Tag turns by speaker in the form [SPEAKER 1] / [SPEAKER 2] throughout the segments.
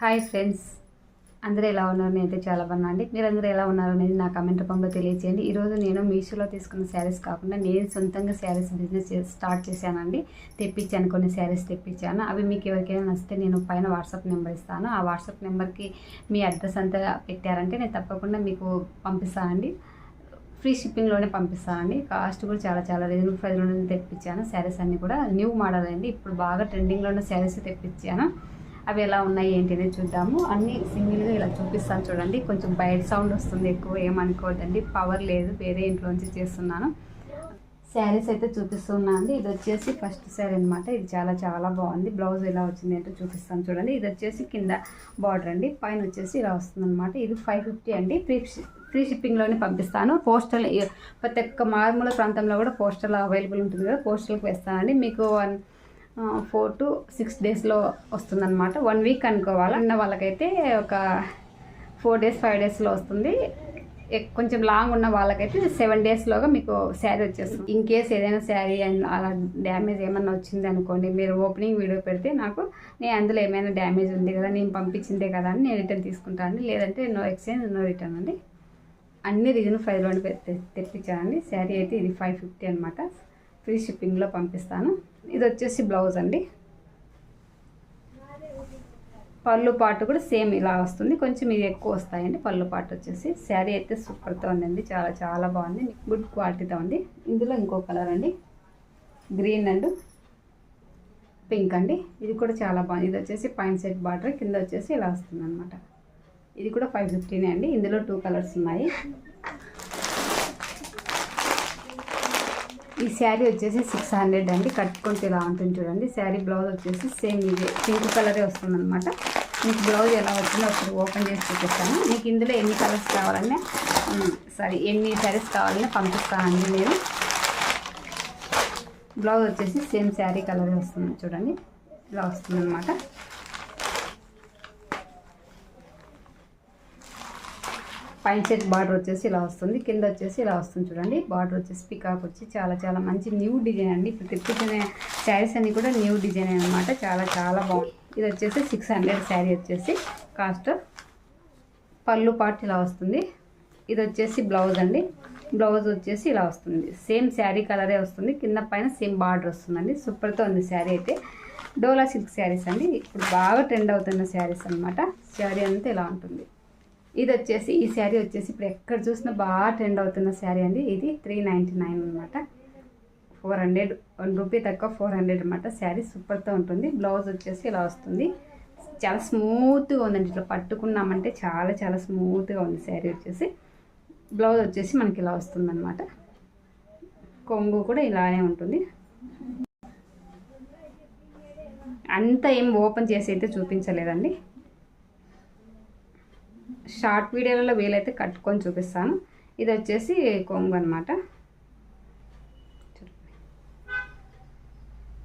[SPEAKER 1] Hi friends. అందరూ ఎలా ఉన్నారు? నేనైతే చాలా బాగున్నా అండి. మీరు ఎలా ఉన్నారు అనేది నా కమెంట్ రూపంలో తెలియజేయండి ఈరోజు నేను మీషోలో తీసుకున్న శారీస్ కాకుండా నేను సొంతంగా శారీస్ బిజినెస్ స్టార్ట్ చేశానండి. తెప్పించాను కొన్ని శారీస్ తెప్పించాను. అవి మీకు ఎవరికైనా నచ్చితే నేను పైన వాట్సాప్ నెంబర్ ఇస్తాను. ఆ వాట్సాప్ నెంబర్కి మీ అడ్రస్ అంతా పెట్టారంటే నేను తప్పకుండా మీకు పంపిస్తానండి ఫ్రీ షిప్పింగ్లోనే పంపిస్తానండి కాస్ట్ కూడా చాలా చాలా రీజనబుల్ ప్రైస్లోనే తెప్పించాను. శారీస్ అన్నీ కూడా న్యూ మోడల్ అండి. ఇప్పుడు బాగా ట్రెండింగ్లో ఉన్న శారీస్ తెప్పించాను. అవి ఎలా ఉన్నాయి ఏంటి అనేది చూద్దాము. అన్నీ సింగిల్గా ఇలా చూపిస్తాను చూడండి. కొంచెం బయట సౌండ్ వస్తుంది ఎక్కువ ఏమనుకోవద్దండి. పవర్ లేదు. వేరే ఇంట్లోంచి చేస్తున్నాను. శారీస్ అయితే చూపిస్తున్నా అండి. ఇది వచ్చేసి ఫస్ట్ శారీ అనమాట ఇది చాలా చాలా బాగుంది. బ్లౌజ్ ఎలా వచ్చింది ఏంటో చూపిస్తాను చూడండి. ఇది వచ్చేసి కింద బార్డర్ అండి. పైన వచ్చేసి ఇలా వస్తుంది అనమాట ఇది ఫైవ్ ఫిఫ్టీ అండి. ఫ్రీ ఫ్రీ షిప్పింగ్లోనే పంపిస్తాను. పోస్టల్ ప్రతి ఒక్క మారుమూల ప్రాంతంలో కూడా పోస్టల్ అవైలబుల్ ఉంటుంది కదా. పోస్టల్కి వేస్తానండి. మీకు వన్ ఫోర్ టు సిక్స్ డేస్లో వస్తుందన్నమాట. వన్ వీక్ అనుకోవాలి. ఉన్న వాళ్ళకైతే ఒక ఫోర్ డేస్ ఫైవ్ డేస్లో వస్తుంది. కొంచెం లాంగ్ ఉన్న వాళ్ళకైతే సెవెన్ డేస్లోగా మీకు శారీ వచ్చేస్తుంది. ఇన్ కేస్ ఏదైనా శారీ అలా డ్యామేజ్ ఏమన్నా వచ్చింది అనుకోండి మీరు ఓపెనింగ్ వీడియో పెడితే నాకు నేను అందులో ఏమైనా డ్యామేజ్ ఉంది కదా నేను పంపించిందే కదా అని నేను రిటర్న్ తీసుకుంటాను లేదంటే నో ఎక్స్చేంజ్ నో రిటర్న్ అండి. అన్ని రీజన్ ఫైవ్ ఫైవ్లో తెప్పించానండి శారీ అయితే ఇది ఫైవ్ ఫిఫ్టీ అనమాట ఫ్రీ షిప్పింగ్లో పంపిస్తాను. ఇది వచ్చేసి బ్లౌజ్ అండి. పళ్ళు పాటు కూడా సేమ్ ఇలా వస్తుంది. కొంచెం ఇది ఎక్కువ వస్తాయండి. పళ్ళు పాటు వచ్చేసి. శారీ అయితే సూపర్తో ఉందండి. చాలా చాలా బాగుంది. గుడ్ క్వాలిటీతో ఉంది. ఇందులో ఇంకో కలర్ అండి. గ్రీన్ అండ్ పింక్ అండి. ఇది కూడా చాలా బాగుంది. ఇది వచ్చేసి పాయింట్ సెట్ బార్డర్. కింద వచ్చేసి ఇలా వస్తుంది అనమాట ఇది కూడా ఫైవ్ ఫిఫ్టీనే అండి. ఇందులో టూ కలర్స్ ఉన్నాయి. ఈ శారీ వచ్చేసి సిక్స్ హండ్రెడ్ అండి. కట్టుకుంటే ఇలా ఉంటుంది చూడండి. శారీ బ్లౌజ్ వచ్చేసి సేమ్ ఇదే పింక్ కలరే వస్తుంది అనమాట మీకు బ్లౌజ్ ఎలా వచ్చిందో ఒకటి ఓపెన్ చేసి చూపిస్తాను. మీకు ఇందులో ఎన్ని కలర్స్ కావాలన్నా సారీ ఎన్ని శారీస్ కావాలన్నా పంపిస్తానండి నేను. బ్లౌజ్ వచ్చేసి సేమ్ శారీ కలరే వస్తుంది చూడండి. ఇలా వస్తుంది పైన సెట్ బార్డర్ వచ్చేసి ఇలా వస్తుంది. కింద వచ్చేసి ఇలా వస్తుంది చూడండి. బార్డర్ వచ్చేసి పికాక్ వచ్చి చాలా చాలా మంచి న్యూ డిజైన్ అండి. ఇప్పుడు తెప్పించిన శారీస్ అన్నీ కూడా న్యూ డిజైన్ అనమాట చాలా చాలా బాగుంది. ఇది వచ్చేసి సిక్స్ హండ్రెడ్ శారీ వచ్చేసి కాస్ట్. పళ్ళు పార్ట్ ఇలా వస్తుంది. ఇది వచ్చేసి బ్లౌజ్ అండి. బ్లౌజ్ వచ్చేసి ఇలా వస్తుంది. సేమ్ శారీ కలరే వస్తుంది. కింద పైన సేమ్ బార్డర్ వస్తుందండి. సూపర్తో ఉంది శారీ అయితే. డోలా సిల్క్ శారీస్ అండి. ఇప్పుడు బాగా ట్రెండ్ అవుతున్న శారీస్ అనమాట శారీ అంతా ఇలా ఉంటుంది. ఇది వచ్చేసి ఈ శారీ వచ్చేసి ఇప్పుడు ఎక్కడ చూసినా బాగా ట్రెండ్ అవుతున్న శారీ అండి. ఇది త్రీ నైంటీ నైన్ అనమాట ఫోర్ హండ్రెడ్ వన్ రూపీ తక్కువ ఫోర్ హండ్రెడ్ అనమాట శారీ సూపర్తో ఉంటుంది. బ్లౌజ్ వచ్చేసి ఇలా వస్తుంది. చాలా స్మూత్గా ఉందండి. ఇట్లా పట్టుకున్నామంటే చాలా చాలా స్మూత్గా ఉంది శారీ వచ్చేసి. బ్లౌజ్ వచ్చేసి మనకి ఇలా వస్తుంది అనమాట కొంగు కూడా ఇలానే ఉంటుంది. అంతా ఏం ఓపెన్ చేసి అయితే చూపించలేదండి. షార్ట్ వీడియోలలో వీలైతే కట్టుకొని చూపిస్తాను. ఇది వచ్చేసి కొంగు అనమాట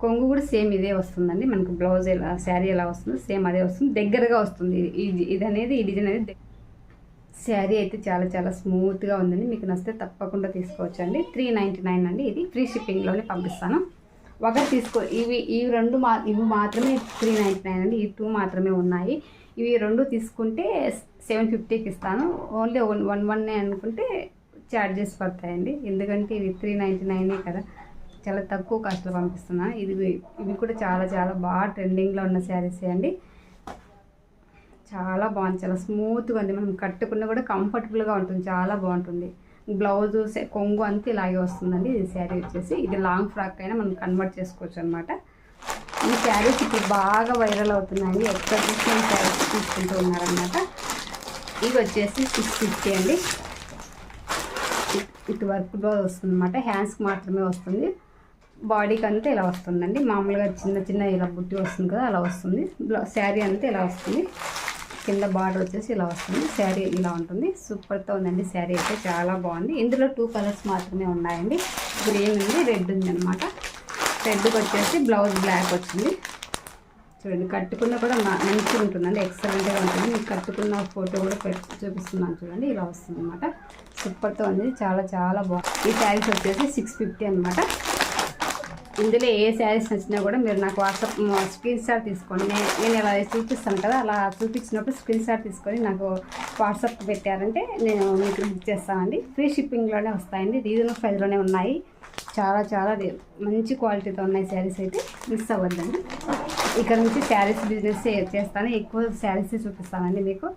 [SPEAKER 1] కొంగు కూడా సేమ్ ఇదే వస్తుందండి. మనకు బ్లౌజ్ ఎలా శారీ ఎలా వస్తుందో సేమ్ అదే వస్తుంది. దగ్గరగా వస్తుంది. ఇది ఇది అనేది ఈ డిజైన్ అనేది శారీ అయితే చాలా చాలా స్మూత్గా ఉందండి. మీకు నచ్చితే తప్పకుండా తీసుకోవచ్చండి. త్రీ నైంటీ నైన్ అండి ఇది. ఫ్రీ షిప్పింగ్లోనే పంపిస్తాను. ఒకటి తీసుకో ఇవి ఇవి రెండు మా ఇవి మాత్రమే త్రీ నైంటీ నైన్ అండి. ఈ టూ మాత్రమే ఉన్నాయి. ఇవి రెండు తీసుకుంటే సెవెన్ ఫిఫ్టీకి ఇస్తాను. ఓన్లీ వన్ వన్ వన్ అనుకుంటే ఛార్జెస్ పడతాయండి. ఎందుకంటే ఇవి త్రీ నైంటీ నైనే కదా. చాలా తక్కువ కాస్ట్లో పంపిస్తున్నాను ఇది ఇవి కూడా చాలా చాలా బాగా ట్రెండింగ్లో ఉన్న శారీసే అండి. చాలా బాగుంది. చాలా స్మూత్గా ఉంది. మనం కట్టుకున్న కూడా కంఫర్టబుల్గా ఉంటుంది. చాలా బాగుంటుంది. బ్లౌజ్ కొంగు అంతా ఇలాగే వస్తుందండి. ఇది శారీ వచ్చేసి. ఇది లాంగ్ ఫ్రాక్ అయినా మనం కన్వర్ట్ చేసుకోవచ్చు అనమాట ఈ శారీస్ ఇప్పుడు బాగా వైరల్ అవుతున్నాయి ఎక్కడ చూసిన శారీస్ తీసుకుంటూ ఉన్నారనమాట ఇవి వచ్చేసి సిక్స్ ఫిఫ్టీ అండి. ఇటు వర్క్ బ్లౌజ్ వస్తుంది అనమాట హ్యాండ్స్కి మాత్రమే వస్తుంది. బాడీకి అంతా ఇలా వస్తుందండి. మామూలుగా చిన్న చిన్న ఇలా బుట్టి వస్తుంది కదా అలా వస్తుంది. బ్లౌ శారీ అంతా ఇలా వస్తుంది. కింద బార్డర్ వచ్చేసి ఇలా వస్తుంది. శారీ ఇలా ఉంటుంది. సూపర్తో ఉందండి శారీ అయితే. చాలా బాగుంది. ఇందులో టూ కలర్స్ మాత్రమే ఉన్నాయండి. గ్రీన్ ఉంది రెడ్ ఉంది అనమాట రెడ్కి వచ్చేసి బ్లౌజ్ బ్లాక్ వచ్చింది. చూడండి కట్టుకున్న కూడా మా- మంచిగా ఉంటుందండి ఎక్సలెంట్గా ఉంటుంది. మీకు కట్టుకున్న ఫోటో కూడా పెట్టి చూపిస్తున్నాను చూడండి. ఇలా వస్తుంది అనమాట సూపర్తో ఉంది. చాలా చాలా బాగుంది ఈ శారీస్ వచ్చేసి సిక్స్ ఫిఫ్టీ అనమాట ఇందులో ఏ శారీస్ నచ్చినా కూడా మీరు నాకు వాట్సాప్ స్క్రీన్ షాట్ తీసుకోండి. నేను ఇలా చూపిస్తాను కదా అలా చూపించినప్పుడు స్క్రీన్ షాట్ తీసుకొని నాకు వాట్సాప్ పెట్టారంటే నేను మీకు బుక్ చేస్తానండి ఫ్రీ షిప్పింగ్లోనే వస్తాయండి. రీజనల్ ప్రైస్లోనే ఉన్నాయి. చాలా చాలా రే- మంచి క్వాలిటీతో ఉన్నాయి శారీస్ అయితే మిస్ అవ్వద్దండి. ఇక్కడ నుంచి శారీస్ బిజినెస్ చేస్తాను. ఎక్కువ శారీస్ చూపిస్తానండి మీకు.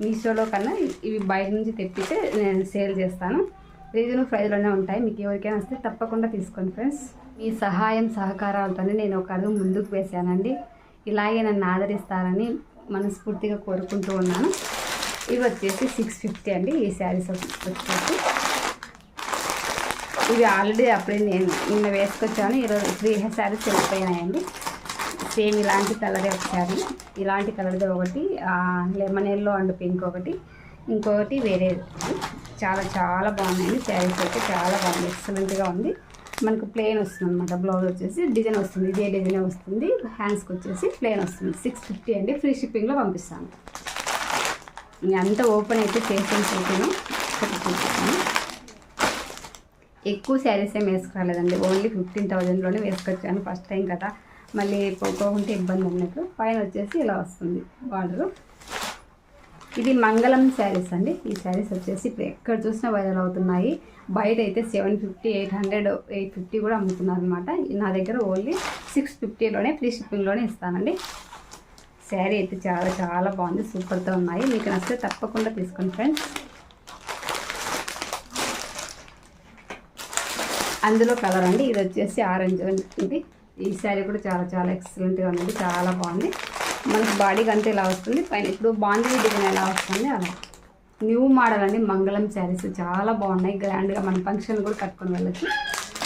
[SPEAKER 1] మీషోలో కన్నా ఇవి బయట నుంచి తెప్పితే నేను సేల్ చేస్తాను. రీజనబుల్ ప్రైస్లోనే ఉంటాయి. మీకు ఎవరికైనా వస్తే తప్పకుండా తీసుకోండి ఫ్రెండ్స్. మీ సహాయం సహకారాలతోనే నేను ఒక అడుగు ముందుకు వేశానండి. ఇలాగే నన్ను ఆదరిస్తారని మనస్ఫూర్తిగా కోరుకుంటూ ఉన్నాను. ఇవి వచ్చేసి సిక్స్ ఫిఫ్టీ అండి ఈ శారీస్ వచ్చేసి. ఇవి ఆల్రెడీ అప్పుడే నేను నిన్న వేసుకొచ్చాను. ఈరోజు త్రీ శారీస్ వెళ్ళిపోయినాయండి. సేమ్ ఇలాంటి కలరే ఒక శారీ ఇలాంటి కలర్ది ఒకటి లెమన్ ఎల్లో అండ్ పింక్ ఒకటి. ఇంకొకటి వేరే చాలా చాలా బాగున్నాయండి. శారీస్ అయితే చాలా బాగుంది. ఎక్సలెంట్గా ఉంది. మనకు ప్లెయిన్ వస్తుంది అనమాట బ్లౌజ్ వచ్చేసి డిజైన్ వస్తుంది. ఇదే డిజైన్ వస్తుంది. హ్యాండ్స్కి వచ్చేసి ప్లెయిన్ వస్తుంది. సిక్స్ ఫిఫ్టీ అండి. ఫ్రీ షిప్పింగ్లో పంపిస్తాను. అంతా ఓపెన్ అయితే చేసాను చూసాను చూపిస్తాను. ఎక్కువ శారీస్ ఏం వేసుకురాలేదండి. ఓన్లీ ఫిఫ్టీన్ థౌజండ్లోనే వేసుకొచ్చాను ఫస్ట్ టైం కదా. మళ్ళీ పోకోకుంటే ఇబ్బంది అన్నట్టు పైన వచ్చేసి ఇలా వస్తుంది బార్డరు. ఇది మంగళం శారీస్ అండి. ఈ శారీస్ వచ్చేసి ఇప్పుడు ఎక్కడ చూసినా వైరల్ అవుతున్నాయి. బయట అయితే seven fifty eight hundred eight fifty కూడా అమ్ముతున్నారు అనమాట నా దగ్గర ఓన్లీ సిక్స్ ఫిఫ్టీలోనే ఫ్రీ షిప్పింగ్లోనే ఇస్తానండి. శారీ అయితే చాలా చాలా బాగుంది. సూపర్తో ఉన్నాయి. మీకు నచ్చితే తప్పకుండా తీసుకోండి ఫ్రెండ్స్. అందులో కలర్ అండి. ఇది వచ్చేసి ఆరెంజ్ అండి. ఈ శారీ కూడా చాలా చాలా ఎక్సలెంట్గా ఉందండి. చాలా బాగుంది. మనకి బాడీకి అంతా ఇలా వస్తుంది. పైన ఇప్పుడు బాండీ డిజైన్ ఎలా వస్తుంది అలా. న్యూ మోడల్ అండి. మంగళం శారీస్ చాలా బాగున్నాయి. గ్రాండ్గా మన ఫంక్షన్ కూడా కట్టుకొని వెళ్ళచ్చు.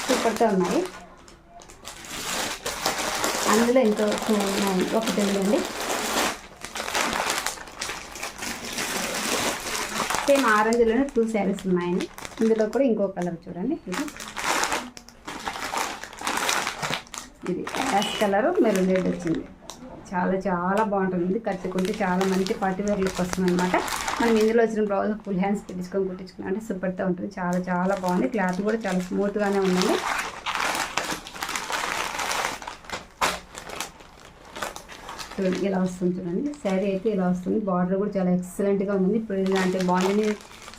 [SPEAKER 1] సూపర్గా ఉన్నాయి. అందులో ఇంకో ఉన్నాయి. ఒకటి ఉందండి. సేమ్ ఆరెంజ్లోనే టూ శారీస్ ఉన్నాయండి. ఇందులో కూడా ఇంకో కలర్ చూడండి. ఇది ఇది యాష్ కలర్ మెరూన్ రెడ్ వచ్చింది. చాలా చాలా బాగుంటుంది. ఇది కట్టుకుంటే చాలా మంచి పార్టీవేర్ లుక్ వస్తుంది అనమాట మనం ఇందులో వచ్చిన బ్లౌజ్ ఫుల్ హ్యాండ్స్ పెట్టించుకొని కుట్టించుకున్నా అంటే సూపర్తో ఉంటుంది. చాలా చాలా బాగుంది. క్లాత్ కూడా చాలా స్మూత్గానే ఉందండి. ఇలా వస్తుంది చూడండి. శారీ అయితే ఇలా వస్తుంది. బార్డర్ కూడా చాలా ఎక్సలెంట్గా ఉంది ఇప్పుడు ఇలాంటి బాగుంది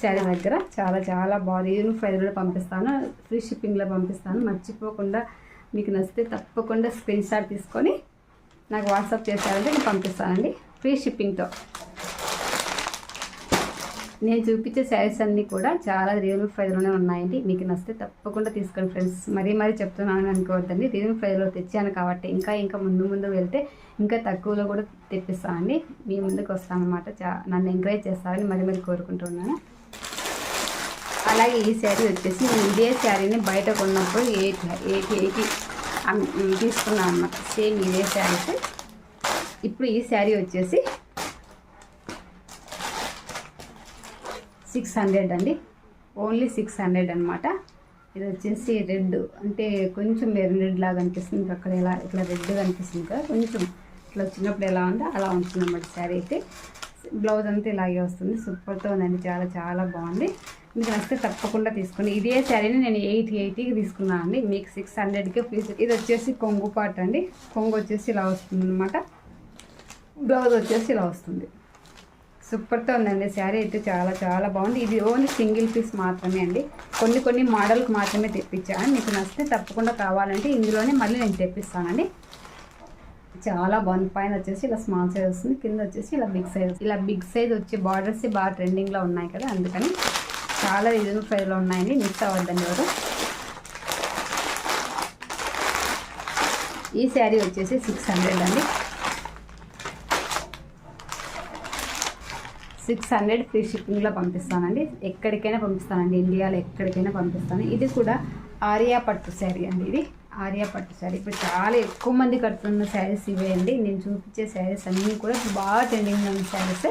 [SPEAKER 1] శారీ దగ్గర. చాలా చాలా బాగుంది. నేను పంపిస్తాను. ఫ్రీ షిప్పింగ్లో పంపిస్తాను. మర్చిపోకుండా మీకు నచ్చితే తప్పకుండా స్క్రీన్ షాట్ తీసుకొని నాకు వాట్సాప్ చేశారంటే నేను పంపిస్తానండి. ఫ్రీ షిప్పింగ్తో నేను చూపించే శారీస్ అన్నీ కూడా చాలా రియల్ ప్రైజ్లోనే ఉన్నాయండి. మీకు నచ్చితే తప్పకుండా తీసుకోండి ఫ్రెండ్స్ మరీ మరీ చెప్తున్నాను అనుకోవద్దండి. రియల్ ప్రైజ్లో తెచ్చాను కాబట్టి ఇంకా ఇంకా ముందు ముందు వెళ్తే ఇంకా తక్కువలో కూడా తెప్పిస్తానండి. మీ ముందుకు వస్తానమాట చా నన్ను ఎంకరేజ్ చేస్తారని మరీ మరీ కోరుకుంటున్నాను అలాగే ఈ శారీ వచ్చేసి నేను ఇదే శారీని బయట కొన్నప్పుడు ఎయిట్ ఎయిటీ ఎయిటీ తీసుకున్నాను అన్నమాట. సేమ్ ఇదే శారీస్. ఇప్పుడు ఈ శారీ వచ్చేసి సిక్స్ హండ్రెడ్ అండి. ఓన్లీ సిక్స్ హండ్రెడ్ అనమాట ఇది వచ్చేసి రెడ్ అంటే కొంచెం మెరూన్ రెడ్ లాగా అనిపిస్తుంది. అక్కడ ఎలా ఇట్లా రెడ్గా అనిపిస్తుంది కదా కొంచెం ఇట్లా వచ్చినప్పుడు ఎలా ఉందో అలా ఉంటుంది అన్నమాట శారీ అయితే. బ్లౌజ్ అంతా ఇలాగే వస్తుంది. సూపర్తో ఉందండి. చాలా చాలా బాగుంది. మీకు నచ్చితే తప్పకుండా తీసుకుని. ఇదే శారీని నేను ఎయిట్ ఎయిటీకి తీసుకున్నాను అండి. మీకు సిక్స్ హండ్రెడ్కి ఫీజ్ ఇది వచ్చేసి కొంగు పాట అండి. కొంగు వచ్చేసి ఇలా వస్తుంది అనమాట బ్లౌజ్ వచ్చేసి ఇలా వస్తుంది. సూపర్తో ఉందండి. శారీ అయితే చాలా చాలా బాగుంది. ఇది ఓన్లీ సింగిల్ పీస్ మాత్రమే అండి. కొన్ని కొన్ని మోడల్కి మాత్రమే తెప్పించాను మీకు నచ్చితే తప్పకుండా కావాలంటే ఇందులోనే మళ్ళీ నేను తెప్పిస్తానండి. చాలా బాగుంది. పైన వచ్చేసి ఇలా స్మాల్ సైజ్ వస్తుంది. కింద వచ్చేసి ఇలా బిగ్ సైజ్ ఇలా బిగ్ సైజ్ వచ్చే బార్డర్స్ బాగా ట్రెండింగ్లో ఉన్నాయి కదా అందుకని చాలా రీజనబుల్ ప్రైస్లో ఉన్నాయండి మిస్ అవ్వద్దండి ఎవరు? ఈ శారీ వచ్చేసి సిక్స్ హండ్రెడ్ అండి. సిక్స్ హండ్రెడ్ ఫ్రీ షిప్పింగ్లో పంపిస్తానండి. ఎక్కడికైనా పంపిస్తానండి. ఇండియాలో ఎక్కడికైనా పంపిస్తాను. ఇది కూడా ఆర్యా పట్టు శారీ అండి ఇది. ఆర్యా పట్టు శారీ. ఇప్పుడు చాలా ఎక్కువ మంది కడుతున్న శారీస్ ఇవే అండి. నేను చూపించే శారీస్ అన్నీ కూడా బాగా ట్రెండింగ్ ఉన్న శారీస్.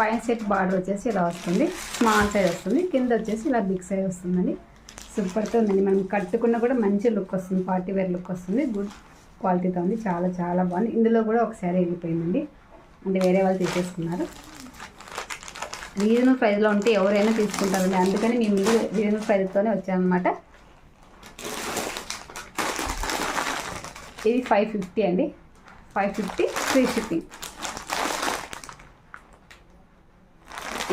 [SPEAKER 1] పైన సెట్ బార్డర్ వచ్చేసి ఇలా వస్తుంది. స్మాల్ సైజ్ వస్తుంది. కింద వచ్చేసి ఇలా బిగ్ సైజ్ వస్తుందండి. సూపర్తో ఉందండి. మనం కట్టుకున్న కూడా మంచి లుక్ వస్తుంది. పార్టీ వేర్ లుక్ వస్తుంది. గుడ్ క్వాలిటీతో ఉంది. చాలా చాలా బాగుంది. ఇందులో కూడా ఒక శారీ వెళ్ళిపోయిందండి. అంటే వేరే వాళ్ళు తీసేసుకున్నారు. రీజనబుల్ ప్రైస్లో ఉంటే ఎవరైనా తీసుకుంటారండి. అందుకని మీ ముందు రీజనబుల్ ప్రైస్తోనే వచ్చానమాట ఇది ఫైవ్ ఫిఫ్టీ అండి. ఫైవ్ ఫిఫ్టీ ఫ్రీ షిప్పింగ్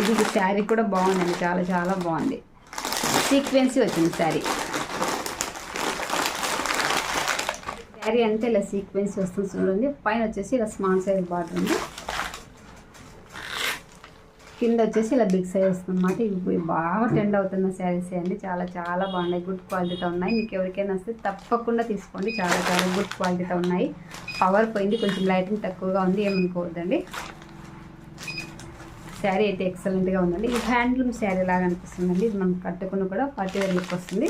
[SPEAKER 1] ఇది శారీ కూడా బాగుందండి చాలా చాలా బాగుంది. సీక్వెన్సీ వచ్చింది శారీ. శారీ అంతా ఇలా సీక్వెన్సీ వస్తుంది చూడండి. పైన వచ్చేసి ఇలా స్మాల్ సైజ్ బార్డర్ ఉంది. కింద వచ్చేసి ఇలా బిగ్ సైజ్ వస్తుంది అనమాట ఇవి బాగా ట్రెండ్ అవుతున్న శారీస్ అండి. చాలా చాలా బాగున్నాయి. గుడ్ క్వాలిటీతో ఉన్నాయి. మీకు ఎవరికైనా వస్తే తప్పకుండా తీసుకోండి. చాలా చాలా గుడ్ క్వాలిటీతో ఉన్నాయి. పవర్ పోయింది. కొంచెం లైటింగ్ తక్కువగా ఉంది. ఏమనుకోవద్దండి. శారీ అయితే ఎక్సలెంట్గా ఉందండి. ఇది హ్యాండ్లూమ్ శారీ లాగా అనిపిస్తుందండి. ఇది మనం కట్టుకున్న కూడా పార్టీ వేర్ లుక్ వస్తుంది.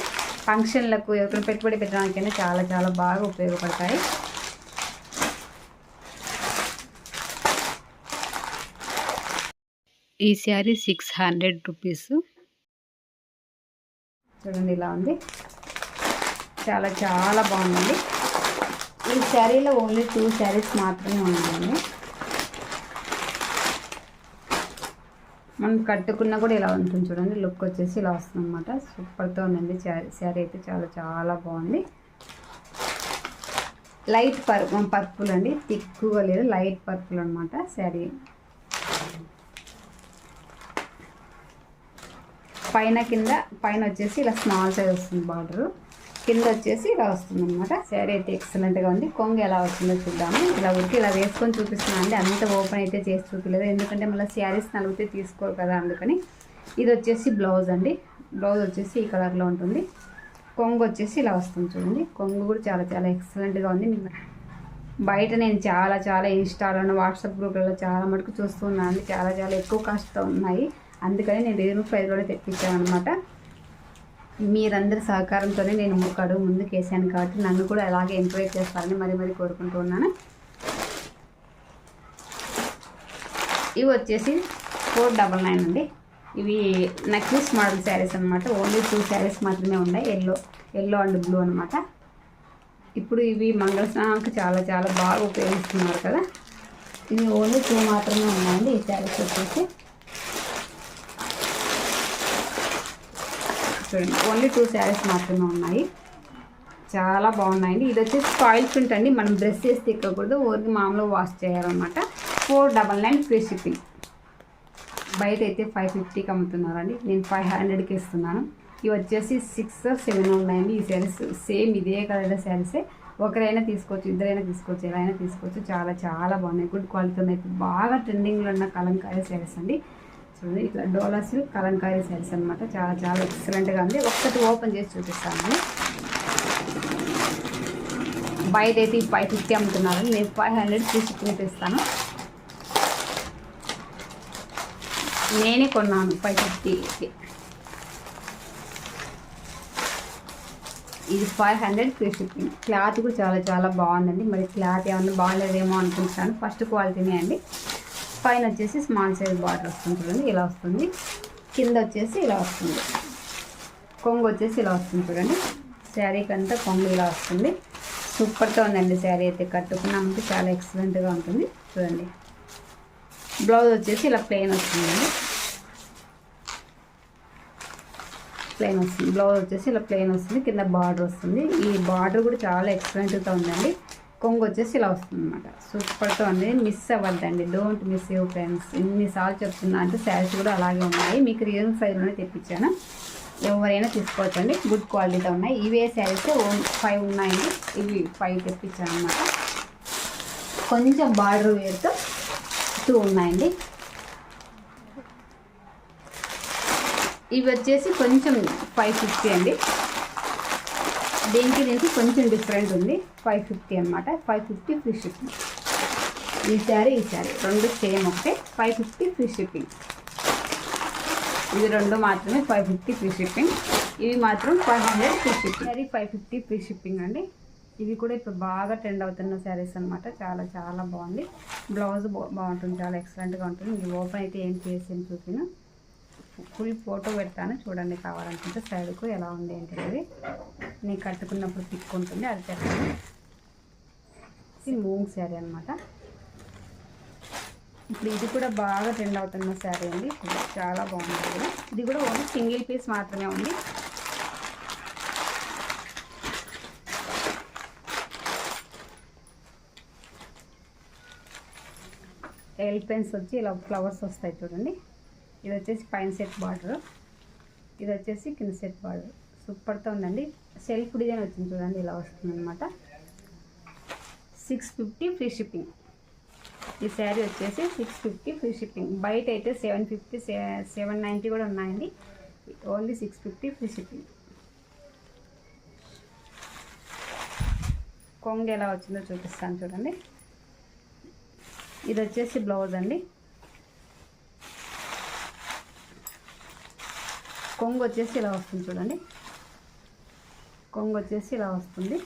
[SPEAKER 1] ఫంక్షన్లకు ఎవరికైనా పెట్టుబడి పెట్టడానికైనా చాలా చాలా బాగా ఉపయోగపడతాయి. ఈ శారీ సిక్స్ హండ్రెడ్ రూపీస్. చూడండి ఇలా ఉంది. చాలా చాలా బాగుందండి. ఈ శారీలో ఓన్లీ టూ శారీస్ మాత్రమే ఉన్నాయండి మనం కట్టుకున్నా కూడా ఇలా ఉంటుంది చూడండి. లుక్ వచ్చేసి ఇలా వస్తుంది అనమాట సూపర్తో ఉందండి శారీ అయితే చాలా చాలా బాగుంది. లైట్ పర్ పర్పుల్ అండి. తిక్కుగా లేదు. లైట్ పర్పుల్ అనమాట శారీ పైన కింద పైన వచ్చేసి ఇలా స్మాల్ సైజ్ వస్తుంది బార్డరు కింద వచ్చేసి ఇలా వస్తుంది అనమాట శారీ అయితే ఎక్సలెంట్గా ఉంది. కొంగు ఎలా వస్తుందో చూద్దాము. ఇలా ఉడికి ఇలా వేసుకొని చూపిస్తున్నాను అండి అంత ఓపెన్ అయితే చేసి చూపలేదు. ఎందుకంటే మళ్ళీ శారీస్ నలిగితే తీసుకోరు కదా అందుకని. ఇది వచ్చేసి బ్లౌజ్ అండి. బ్లౌజ్ వచ్చేసి ఈ కలర్లో ఉంటుంది. కొంగు వచ్చేసి ఇలా వస్తుంది చూడండి. కొంగు కూడా చాలా చాలా ఎక్సలెంట్గా ఉంది. బయట నేను చాలా చాలా ఇన్స్టాలో వాట్సాప్ గ్రూప్లలో చాలా మటుకు చూస్తున్నాను అండి చాలా చాలా ఎక్కువ కాస్ట్తో ఉన్నాయి. అందుకని నేను రీజనబుల్ ప్రైస్లోనే తెప్పించాను అనమాట మీరందరి సహకారంతోనే నేను ఒక అడుగు ముందుకు వేసాను కాబట్టి నన్ను కూడా అలాగే ఎంకరేజ్ చేస్తారని మరి మరీ కోరుకుంటూ ఉన్నాను. ఇవి వచ్చేసి ఫోర్ డబల్ నైన్ అండి. ఇవి నెక్లెస్ మోడల్ శారీస్ అనమాట ఓన్లీ టూ శారీస్ మాత్రమే ఉన్నాయి. ఎల్లో ఎల్లో అండ్ బ్లూ అనమాట ఇప్పుడు ఇవి మంగళ స్నానానికి చాలా చాలా బాగా ఉపయోగిస్తున్నారు కదా. ఇవి ఓన్లీ టూ మాత్రమే ఉన్నాయండి. ఈ శారీస్ వచ్చేసి చూడండి. ఓన్లీ టూ శారీస్ మాత్రమే ఉన్నాయి. చాలా బాగున్నాయండి. ఇది వచ్చేసి కాయిల్ ప్రింట్ అండి. మనం బ్రష్ చేసి తిక్కకూడదు. ఓన్లీ మామూలుగా వాష్ చేయాలన్నమాట. Four double nine free shipping బయట అయితే ఫైవ్ ఫిఫ్టీకి అమ్ముతున్నారండి. నేను ఫైవ్ హండ్రెడ్కి ఇస్తున్నాను. ఇవి వచ్చేసి సిక్స్ సెవెన్ ఉన్నాయండి. ఈ శారీస్ సేమ్ ఇదే కలర్ శారీసే ఒకరైనా తీసుకోవచ్చు ఇద్దరైనా తీసుకోవచ్చు ఎలా అయినా తీసుకోవచ్చు. చాలా చాలా బాగున్నాయి. గుడ్ క్వాలిటీ ఉన్నాయి బాగా ట్రెండింగ్లో ఉన్న కలంకారీ శారీస్ అండి. చూడండి ఇట్లా డోలా సిల్క్ కలంకారీ శారీస్ అనమాట చాలా చాలా ఎక్సలెంట్గా ఉంది. ఒక్కటి ఓపెన్ చేసి చూపిస్తాను బయట అయితే ఫైవ్ ఫిఫ్టీ అమ్ముతున్నారు నేను ఫైవ్ హండ్రెడ్ తీసి ఇస్తాను నేనే కొన్నాను ఫైవ్ ఫిఫ్టీకి ఇది five hundred free shipping. Cloth కూడా చాలా చాలా బాగుందండి. మరి క్లాత్ ఏమన్నా బాగాలేదేమో అనుకుంటున్నాను. ఫస్ట్ క్వాలిటీనే అండి. పైన వచ్చేసి స్మాల్ సైజ్ బార్డర్ వస్తుంది చూడండి ఇలా వస్తుంది. కింద వచ్చేసి ఇలా వస్తుంది. కొంగు వచ్చేసి ఇలా వస్తుంది చూడండి. శారీకి అంతా కొంగు ఇలా వస్తుంది. సూపర్తో ఉందండి శారీ అయితే. కట్టుకున్నామంటే చాలా ఎక్సలెంట్గా ఉంటుంది. చూడండి. బ్లౌజ్ వచ్చేసి ఇలా ప్లెయిన్ వస్తుందండి ప్లెయిన్ వస్తుంది. బ్లౌజ్ వచ్చేసి ఇలా ప్లెయిన్ వస్తుంది. కింద బార్డర్ వస్తుంది. ఈ బార్డర్ కూడా చాలా ఎక్సలెంట్గా ఉందండి. కొంగు వచ్చేసి ఇలా వస్తుంది అనమాట సూపర్తో ఉంది. మిస్ అవ్వద్దండి. డోంట్ మిస్ యూ ఫ్రెండ్స్ ఎన్నిసార్లు చెప్తున్నా అంటే శారీస్ కూడా అలాగే ఉన్నాయి. మీకు రియల్ సైజులోనే తెప్పించాను. ఎవరైనా తీసుకోవచ్చండి. గుడ్ క్వాలిటీతో ఉన్నాయి. ఇవే శారీస్ ఫైవ్ ఉన్నాయండి ఇవి ఫైవ్ తెప్పించాను అనమాట కొంచెం బార్డర్ వేరుతో టూ ఉన్నాయండి. ఇవి వచ్చేసి కొంచెం ఫైవ్ ఫిఫ్టీ అండి. దీనికి దీనికి కొంచెం డిఫరెంట్ ఉంది. ఫైవ్ ఫిఫ్టీ అనమాట ఫైవ్ ఫిఫ్టీ ఫ్రీ షిప్పింగ్. ఈ శారీ ఈ శారీ. రెండు సేమ్ ఒకటే. Five fifty free shipping. ఇది రెండు మాత్రమే ఫైవ్ ఫిఫ్టీ ఫ్రీ షిప్పింగ్. ఇవి మాత్రం five hundred free shipping. Sari five fifty free shipping అండి. ఇవి కూడా ఇప్పుడు బాగా ట్రెండ్ అవుతున్న శారీస్ అనమాట చాలా చాలా బాగుంది. బ్లౌజ్ బాగుంటుంది. చాలా ఎక్సలెంట్గా ఉంటుంది. ఇది ఓపెన్ అయితే ఏం చేసి చూపిన. ఫుల్ ఫోటో పెడతాను. చూడండి కావాలనుకుంటే సైడ్కు ఎలా ఉంది ఏంటనేది. నేను కట్టుకున్నప్పుడు పిక్ ఉంటుంది అది పెట్టాను ఇది మూంగ్ శారీ అనమాట ఇప్పుడు ఇది కూడా బాగా ట్రెండ్ అవుతున్న శారీ అండి. చాలా బాగుంటుంది ఇది కూడా. ఓన్లీ సింగిల్ పీస్ మాత్రమే ఉంది. ఎలిపెన్స్ వచ్చి ఇలా ఫ్లవర్స్ వస్తాయి చూడండి. ఇది వచ్చేసి పైన సెట్ బార్డర్. ఇది వచ్చేసి కింద సెట్ బార్డర్. సూపర్తో ఉందండి. సెల్ఫ్ డిజైన్ వచ్చింది చూడండి ఇలా వస్తుంది అనమాట సిక్స్ ఫిఫ్టీ ఫ్రీ షిప్పింగ్. ఈ శారీ వచ్చేసి సిక్స్ ఫిఫ్టీ ఫ్రీ షిప్పింగ్. బయట అయితే సెవెన్ ఫిఫ్టీ సెవెన్ నైంటీ కూడా ఉన్నాయండి. Only six fifty free shipping. కొంగు ఎలా వచ్చిందో చూపిస్తాను చూడండి. ఇది వచ్చేసి బ్లౌజ్ అండి. కొంగు వచ్చేసి ఇలా వస్తుంది చూడండి. కొంగు వచ్చేసి ఇలా వస్తుంది.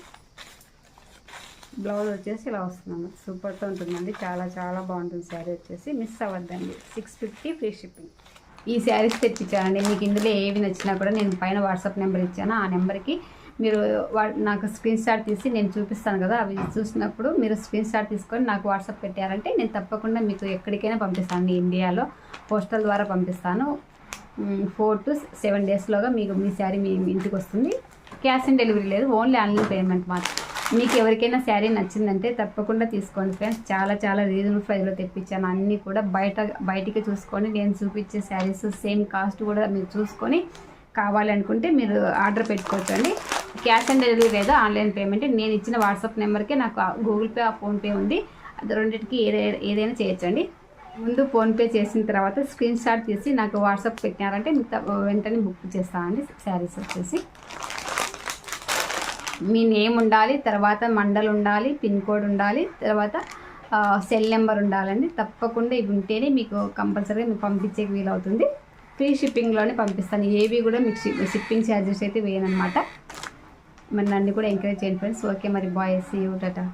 [SPEAKER 1] బ్లౌజ్ వచ్చేసి ఇలా వస్తుంది సూపర్తో ఉంటుందండి. చాలా చాలా బాగుంటుంది శారీ వచ్చేసి. Miss అవ్వద్దండి. Six fifty free shipping. ఈ శారీస్ తెప్పించానండి మీకు ఇందులో ఏవి నచ్చినా కూడా నేను పైన వాట్సాప్ నెంబర్ ఇచ్చాను. ఆ నెంబర్కి మీరు వా- నాకు స్క్రీన్ షాట్ తీసి నేను చూపిస్తాను కదా అవి చూసినప్పుడు మీరు స్క్రీన్ షాట్ తీసుకొని నాకు వాట్సాప్ పెట్టారంటే నేను తప్పకుండా మీకు ఎక్కడికైనా పంపిస్తాను. ఇండియాలో పోస్టల్ ద్వారా పంపిస్తాను. ఫోర్ టు సెవెన్ డేస్లోగా మీకు మీ శారీ మీ ఇంటికి వస్తుంది. క్యాష్ ఆన్ డెలివరీ లేదు ఓన్లీ ఆన్లైన్ పేమెంట్ మాత్రం. మీకు ఎవరికైనా శారీ నచ్చిందంటే తప్పకుండా తీసుకోండి ఫ్రెండ్స్ చాలా చాలా రీజనబుల్ ప్రైస్లో తెప్పించాను. అన్నీ కూడా బయట బయటికి చూసుకొని నేను చూపించే శారీస్ సేమ్ కాస్ట్ కూడా మీరు చూసుకొని కావాలనుకుంటే మీరు ఆర్డర్ పెట్టుకోవచ్చు అండి క్యాష్ ఆన్ డెలివరీ లేదా ఆన్లైన్ పేమెంట్ నేను ఇచ్చిన వాట్సాప్ నెంబర్కే నాకు గూగుల్ పే ఫోన్పే ఉంది. అది రెండింటికి ఏదైనా చేయొచ్చండి. ముందు ఫోన్పే చేసిన తర్వాత స్క్రీన్ షాట్ తీసి నాకు వాట్సాప్ పెట్టినారంటే వెంటనే బుక్ చేస్తామండి శారీస్ వచ్చేసి. మీ నేమ్ ఉండాలి తర్వాత మండల్ ఉండాలి పిన్ కోడ్ ఉండాలి తర్వాత సెల్ నెంబర్ ఉండాలండి. తప్పకుండా ఇవి ఉంటేనే మీకు కంపల్సరీగా మీకు పంపించేకి వీలవుతుంది. ఫ్రీ షిప్పింగ్లోనే పంపిస్తాను. ఏవి కూడా మీకు షిప్పింగ్ ఛార్జెస్ అయితే వేయనమాట మరి నన్ను కూడా ఎంకరేజ్ చేయండి ఫ్రెండ్స్. ఓకే మరి బాయ్ సీ యూ టాటా.